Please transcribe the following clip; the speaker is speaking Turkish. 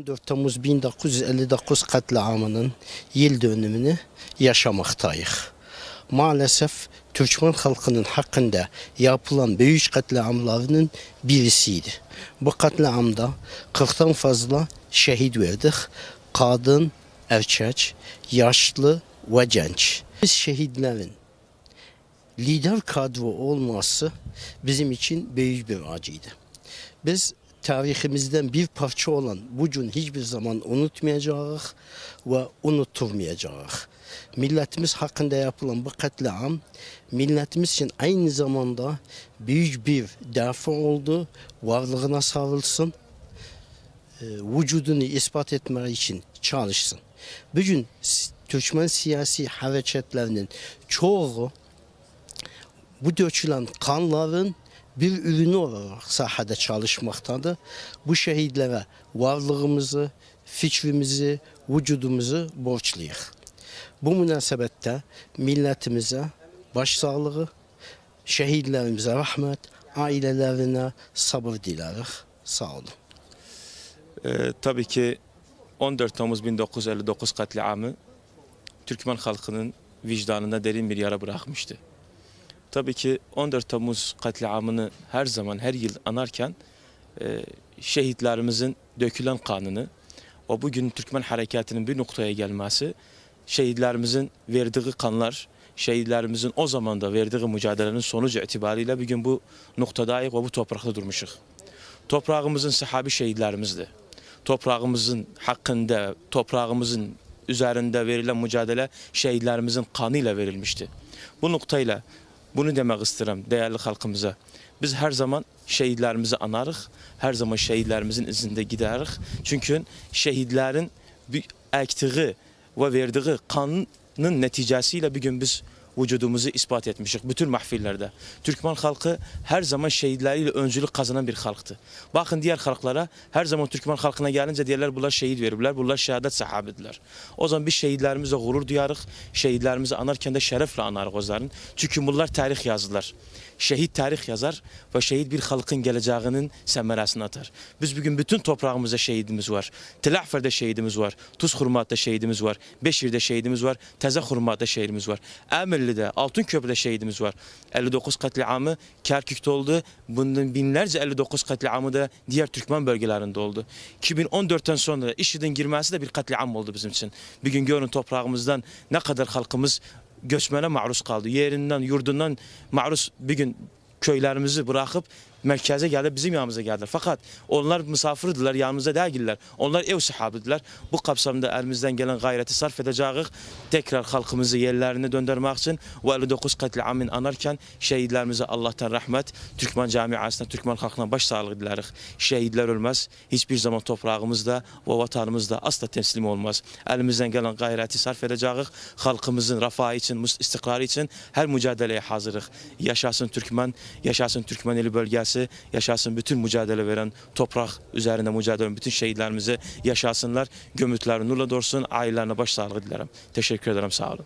14 Temmuz 1959 katliamının yıl dönümünü yaşamaktayız. Maalesef Türkmen halkının hakkında yapılan büyük katliamlarının birisiydi. Bu katliamda 40'tan fazla şehit verdik. Kadın, erkek, yaşlı ve genç. Biz şehitlerin lider kadro olması bizim için büyük bir acıydı. Biz tarihimizden bir parça olan bu gün hiçbir zaman unutmayacağız ve unutturmayacağız. Milletimiz hakkında yapılan bu katliam milletimiz için aynı zamanda büyük bir defa oldu. Varlığına sarılsın, e, vücudunu ispat etmek için çalışsın. Bugün Türkmen siyasi hareketlerinin çoğu bu dökülen kanların bir ürünü olarak sahada çalışmaktadır. Bu şehitlere varlığımızı, fikrimizi, vücudumuzu borçluyuz. Bu münasebette milletimize başsağlığı, şehitlerimize rahmet, ailelerine sabır dileriz. Sağ olun. Ee, tabii ki 14 Temmuz 1959 katliamı Türkmen halkının vicdanında derin bir yara bırakmıştı. Tabii ki 14 Temmuz katliamını her zaman her yıl anarken e, şehitlerimizin dökülen kanını o bugün Türkmen harekatının bir noktaya gelmesi şehitlerimizin verdiği kanlar şehitlerimizin o zamanda verdiği mücadelenin sonucu itibariyle bugün bu noktadayız ve bu toprakta durmuşuz. Toprağımızın sahabi şehitlerimizdi. Toprağımızın hakkında, toprağımızın üzerinde verilen mücadele şehitlerimizin kanıyla verilmişti. Bu noktayla bunu demek isterim değerli halkımıza. Biz her zaman şehitlerimizi anarız. Her zaman şehitlerimizin izinde gideriz. Çünkü şehitlerin bir ektiği ve verdiği kanın neticesiyle bir gün biz vücudumuzu ispat etmişik bütün mahfillerde. Türkmen halkı her zaman şehitleriyle öncülük kazanan bir halktı. Bakın diğer halklara her zaman Türkmen halkına gelince diğerler bunlar şehit verirler. Bunlar şehadet sahabediler. O zaman biz şehitlerimize gurur duyarıq. Şehitlerimizi anarken de şerefle anarıq onların. Çünkü bunlar tarih yazdılar. Şehit tarih yazar ve şehit bir halkın geleceğinin semeresini atar. Biz bugün bütün toprağımızda şehidimiz var. Telahfer'de şehidimiz var. Tuz Hurmat'ta şehidimiz var. Beşir'de şehidimiz var. Teze Hurmat'ta şehidimiz var. Emirli'de, Altınköprü'de şehidimiz var. 59 katliamı Kerkük'te oldu. Bunun binlerce 59 katliamı da diğer Türkmen bölgelerinde oldu. 2014'ten sonra IŞİD'in girmesi de bir katliam oldu bizim için. Bir gün görün toprağımızdan ne kadar halkımız göçmene maruz kaldı. Yerinden, yurdundan maruz bir gün köylerimizi bırakıp merkeze geldi, bizim yanımıza geldiler. Fakat onlar misafirdiler, yanımızda değiller. Onlar ev sahabidiler. Bu kapsamda elimizden gelen gayreti sarf edeceğiz. Tekrar halkımızı yerlerine döndürmek için ve 59 katliamın anarken şehitlerimize Allah'tan rahmet, Türkmen camiasına, Türkmen halkına başsağlığı dileriz. Şehitler ölmez. Hiçbir zaman toprağımızda ve vatanımızda asla teslim olmaz. Elimizden gelen gayreti sarf edeceğiz. Halkımızın refahı için, istikrarı için her mücadeleye hazırız. Yaşasın Türkmen, yaşasın Türkmeneli bölgesi, yaşasın bütün mücadele veren toprak üzerinde mücadele eden bütün şehitlerimizi yaşasınlar. Gömütleri nurla dorsun, ailelerine başsağlığı dilerim. Teşekkür ederim, sağ olun.